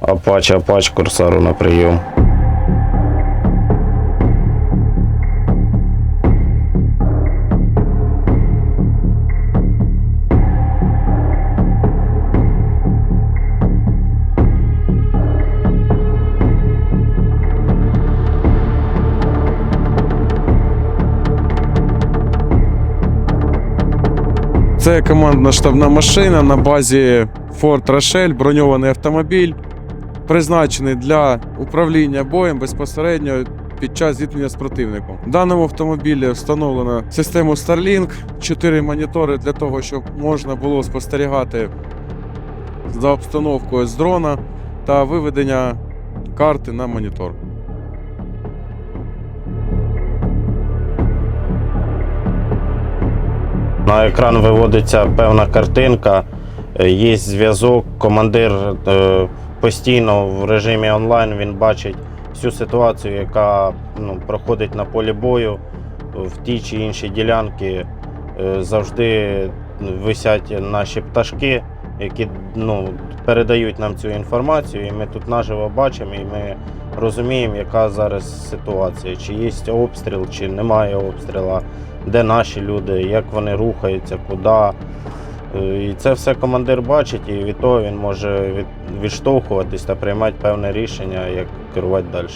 Апач, апач, курсару на прийом. Це командна штабна машина на базі Ford Рошель, броньований автомобіль, призначений для управління боєм безпосередньо під час зіткнення з противником. В даному автомобілі встановлено систему Starlink, 4 монітори для того, щоб можна було спостерігати за обстановкою з дрона та виведення карти на монітор. На екран виводиться певна картинка, є зв'язок. Командир е, постійно в режимі онлайн він бачить всю ситуацію, яка ну, проходить на полі бою в тій чи іншій ділянці. Е, Завжди висять наші пташки, які ну, передають нам цю інформацію, і ми тут наживо бачимо, і ми розуміємо, яка зараз ситуація, чи є обстріл, чи немає обстрілу де наші люди, як вони рухаються, куди. Е, І це все командир бачить, і від того він може від- відштовхуватись та приймати певне рішення, як керувати далі.